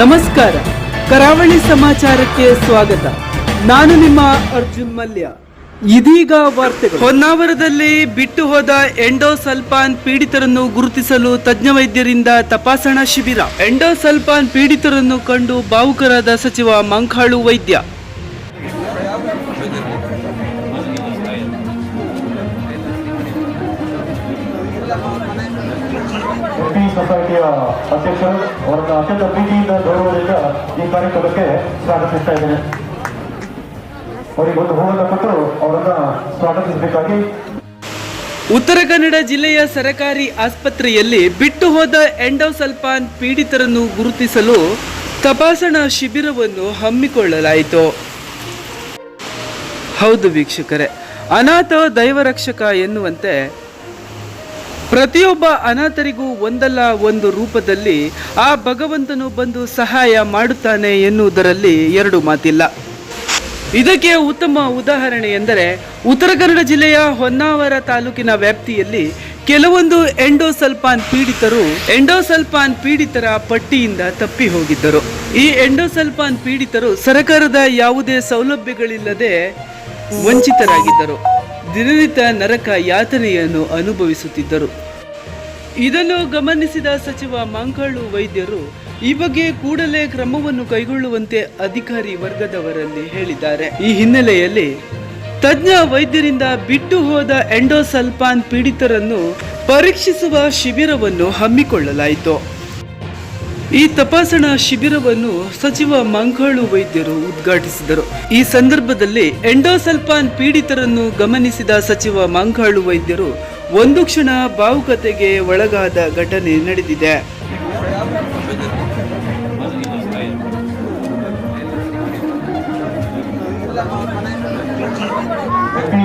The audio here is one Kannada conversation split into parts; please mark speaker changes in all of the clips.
Speaker 1: ನಮಸ್ಕಾರ. ಕರಾವಳಿ ಸಮಾಚಾರಕ್ಕೆ ಸ್ವಾಗತ. ನಾನು ನಿಮ್ಮ ಅರ್ಜುನ್ ಮಲ್ಯ. ಇದೀಗ ವಾರ್ತೆಗಳು. ಹೊನ್ನಾವರದಲ್ಲಿ ಬಿಟ್ಟು ಹೋದ ಎಂಡೋಸಲ್ಪಾನ್ ಪೀಡಿತರನ್ನು ಗುರುತಿಸಲು ತಜ್ಞ ವೈದ್ಯರಿಂದ ತಪಾಸಣಾ ಶಿಬಿರ. ಎಂಡೋಸಲ್ಪಾನ್ ಪೀಡಿತರನ್ನು ಕಂಡು ಭಾವುಕರಾದ ಸಚಿವ ಮಂಕಾಳು ವೈದ್ಯ.
Speaker 2: ಎಪಿ ಸೊಸೈಟಿಯ ಅಧ್ಯಕ್ಷರು, ಅವರನ್ನು ಅತ್ಯಂತ ಪ್ರೀತಿಯಿಂದ ಗೌರವದಿಂದ ಈ ಕಾರ್ಯಕ್ರಮಕ್ಕೆ ಸ್ವಾಗತಿಸ್ತಾ ಇದ್ದೇನೆ. ಅವರಿಗೆ ಒಂದು ಹೂವನ್ನು ಕೊಟ್ಟು ಅವರನ್ನ ಸ್ವಾಗತಿಸಬೇಕಾಗಿ.
Speaker 1: ಉತ್ತರ ಕನ್ನಡ ಜಿಲ್ಲೆಯ ಸರಕಾರಿ ಆಸ್ಪತ್ರೆಯಲ್ಲಿ ಬಿಟ್ಟು ಹೋದ ಎಂಡೋಸಲ್ಫಾನ್ ಪೀಡಿತರನ್ನು ಗುರುತಿಸಲು ತಪಾಸಣಾ ಶಿಬಿರವನ್ನು ಹಮ್ಮಿಕೊಳ್ಳಲಾಯಿತು. ಹೌದು ವೀಕ್ಷಕರೇ, ಅನಾಥ ದೈವರಕ್ಷಕ ಎನ್ನುವಂತೆ ಪ್ರತಿಯೊಬ್ಬ ಅನಾಥರಿಗೂ ಒಂದಲ್ಲ ಒಂದು ರೂಪದಲ್ಲಿ ಆ ಭಗವಂತನು ಬಂದು ಸಹಾಯ ಮಾಡುತ್ತಾನೆ ಎನ್ನುವುದರಲ್ಲಿ ಎರಡು ಮಾತಿಲ್ಲ. ಇದಕ್ಕೆ ಉತ್ತಮ ಉದಾಹರಣೆ ಎಂದರೆ ಉತ್ತರ ಕನ್ನಡ ಜಿಲ್ಲೆಯ ಹೊನ್ನಾವರ ತಾಲೂಕಿನ ವ್ಯಾಪ್ತಿಯಲ್ಲಿ ಕೆಲವೊಂದು ಎಂಡೋಸಲ್ಪಾನ್ ಪೀಡಿತರು ಎಂಡೋಸಲ್ಪಾನ್ ಪೀಡಿತರ ಪಟ್ಟಿಯಿಂದ ತಪ್ಪಿ ಹೋಗಿದ್ದರು. ಈ ಎಂಡೋಸಲ್ಪಾನ್ ಪೀಡಿತರು ಸರ್ಕಾರದ ಯಾವುದೇ ಸೌಲಭ್ಯಗಳಿಲ್ಲದೆ ವಂಚಿತರಾಗಿದ್ದರು. ದಿನನಿತ್ಯ ನರಕ ಯಾತನೆಯನ್ನು ಅನುಭವಿಸುತ್ತಿದ್ದರು. ಇದನ್ನು ಗಮನಿಸಿದ ಸಚಿವ ಮಂಕಾಳು ವೈದ್ಯರು, ಈ ಬಗ್ಗೆ ಕೂಡಲೇ ಕ್ರಮವನ್ನು ಕೈಗೊಳ್ಳುವಂತೆ ಅಧಿಕಾರಿ ವರ್ಗದವರಲ್ಲಿ ಹೇಳಿದ್ದಾರೆ. ಈ ಹಿನ್ನೆಲೆಯಲ್ಲಿ ತಜ್ಞ ವೈದ್ಯರಿಂದ ಬಿಟ್ಟು ಹೋದ ಎಂಡೋಸಲ್ಪಾನ್ ಪೀಡಿತರನ್ನು ಪರೀಕ್ಷಿಸುವ ಶಿಬಿರವನ್ನು ಹಮ್ಮಿಕೊಳ್ಳಲಾಯಿತು. ಈ ತಪಾಸಣಾ ಶಿಬಿರವನ್ನು ಸಚಿವ ಮಂಕಾಳು ವೈದ್ಯರು ಉದ್ಘಾಟಿಸಿದರು. ಈ ಸಂದರ್ಭದಲ್ಲಿ ಎಂಡೋಸಲ್ಪಾನ್ ಪೀಡಿತರನ್ನು ಗಮನಿಸಿದ ಸಚಿವ ಮಂಕಾಳು ವೈದ್ಯರು, ಒಂದು ಕ್ಷಣ ಭಾವುಕತೆಗೆ ಒಳಗಾದ ಘಟನೆ ನಡೆದಿದೆ.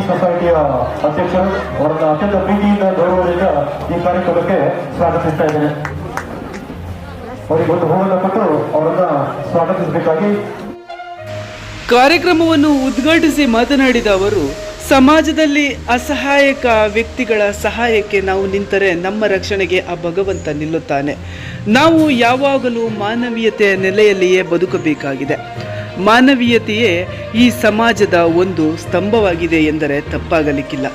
Speaker 2: ಸೊಸೈಟಿಯ ಅಧ್ಯಕ್ಷರು, ಅವರನ್ನು ಅತ್ಯಂತ ಪ್ರೀತಿಯಿಂದ ಗೌರವದಿಂದ ಈ ಕಾರ್ಯಕ್ರಮಕ್ಕೆ ಸ್ವಾಗತಿಸ್ತಾ ಇದ್ದೇನೆ.
Speaker 1: ಕಾರ್ಯಕ್ರಮವನ್ನು ಉದ್ಘಾಟಿಸಿ ಮಾತನಾಡಿದ ಅವರು, ಸಮಾಜದಲ್ಲಿ ಅಸಹಾಯಕ ವ್ಯಕ್ತಿಗಳ ಸಹಾಯಕ್ಕೆ ನಾವು ನಿಂತರೆ ನಮ್ಮ ರಕ್ಷಣೆಗೆ ಆ ಭಗವಂತ ನಿಲ್ಲುತ್ತಾನೆ. ನಾವು ಯಾವಾಗಲೂ ಮಾನವೀಯತೆಯ ನೆಲೆಯಲ್ಲಿಯೇ ಬದುಕಬೇಕಾಗಿದೆ. ಮಾನವೀಯತೆಯೇ ಈ ಸಮಾಜದ ಒಂದು ಸ್ತಂಭವಾಗಿದೆ ಎಂದರೆ ತಪ್ಪಾಗಲಿಕ್ಕಿಲ್ಲ.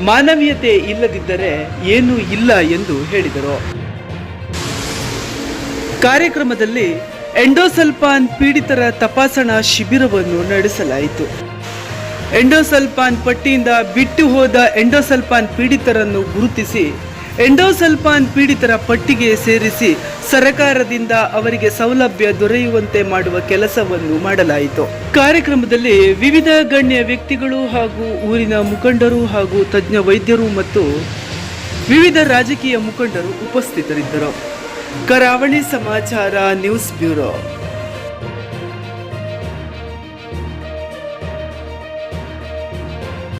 Speaker 1: ಮಾನವೀಯತೆ ಇಲ್ಲದಿದ್ದರೆ ಏನೂ ಇಲ್ಲ ಎಂದು ಹೇಳಿದರು. ಕಾರ್ಯಕ್ರಮದಲ್ಲಿ ಎಂಡೋಸಲ್ಪಾನ್ ಪೀಡಿತರ ತಪಾಸಣಾ ಶಿಬಿರವನ್ನು ನಡೆಸಲಾಯಿತು. ಎಂಡೋಸಲ್ಪಾನ್ ಪಟ್ಟಿಯಿಂದ ಬಿಟ್ಟು ಹೋದ ಎಂಡೋಸಲ್ಪಾನ್ ಪೀಡಿತರನ್ನು ಗುರುತಿಸಿ, ಎಂಡೋಸಲ್ಪಾನ್ ಪೀಡಿತರ ಪಟ್ಟಿಗೆ ಸೇರಿಸಿ ಸರಕಾರದಿಂದ ಅವರಿಗೆ ಸೌಲಭ್ಯ ದೊರೆಯುವಂತೆ ಮಾಡುವ ಕೆಲಸವನ್ನು ಮಾಡಲಾಯಿತು. ಕಾರ್ಯಕ್ರಮದಲ್ಲಿ ವಿವಿಧ ಗಣ್ಯ ವ್ಯಕ್ತಿಗಳು ಹಾಗೂ ಊರಿನ ಮುಖಂಡರು ಹಾಗೂ ತಜ್ಞ ವೈದ್ಯರು ಮತ್ತು ವಿವಿಧ ರಾಜಕೀಯ ಮುಖಂಡರು ಉಪಸ್ಥಿತರಿದ್ದರು. કરાવણી સમાચાર ન્યૂઝ બ્યુરો.